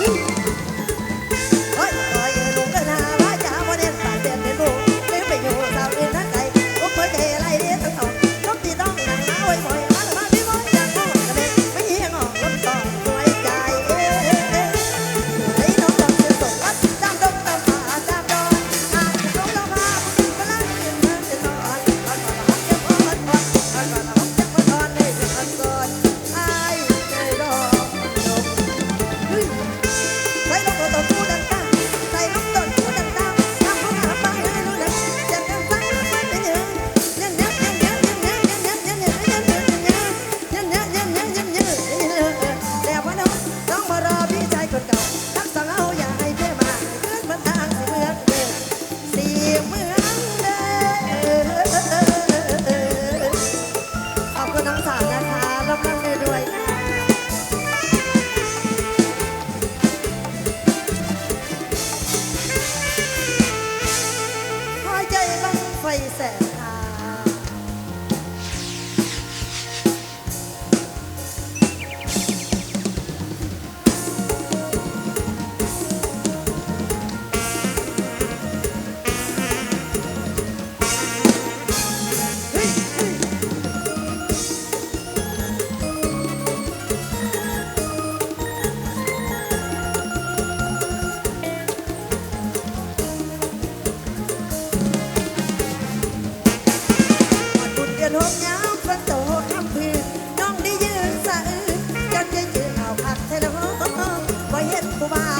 Woo! ากแท้เด้อบ่เห็นผู้บ่า